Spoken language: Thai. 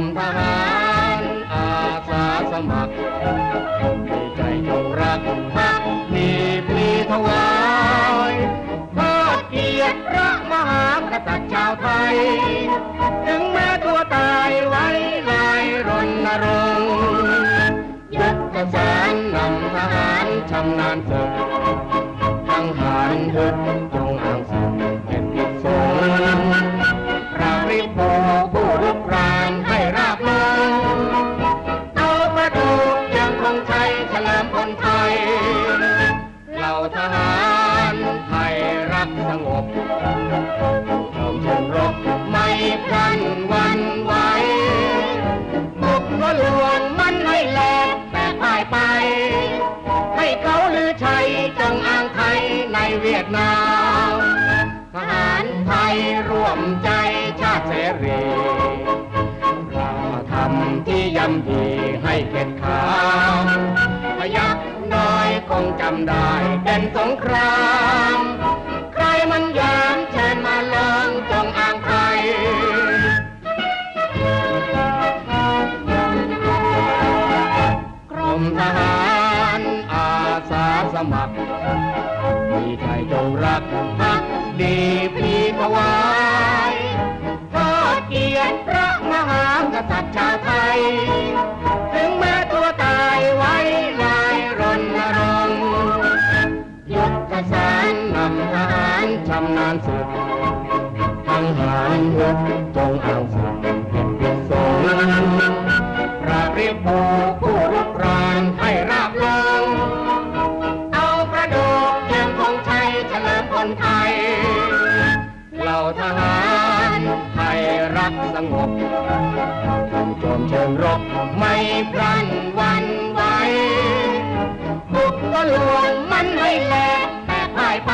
มทหารอาสาสมัครมีใจจงรักภักดีปรีถวายทอดเกียรติพระมหากษัตริย์ชาวไทย ถึงแม้ตัวตายไว้ลายรนรงยึยักษ์สารนำทหารชำนาญศึกทั้งหารเถิด ลิมพลไทยเหล่าทหารไทยรักสงบเริ่มชนรบไม่พลันวันไหวบุกก็ลวงมันให้แหลกแต่พ่ายไป ให้เขาลือชัยจงอ้างไทยในเวียดนามทหารไทยร่วมใจชาติเสรีเราทำที่ยำดี งจำได้เป็นสงคราม ใครมันยามเชิญมาลองจงอ้างไทยกรมทหารอาสาสมัคร มีไทยจงรักพักดีพลีถวายทอดเกียรติพระมหากษัตริย์ชาวำนาญศึกทั้งหารยุทจงอ่างศึกแผ่นดินสงราบเรียบผู้ผู้รุกรานให้ราบลงเอาประดูกยังคงใช้เฉลิมพลไทยเหล่าทหารไทยรักสงบจู่โจมเชิงรบไม่พลันวันไหวบุกก็ลวงมันให้แหลกแต่พ่ายไป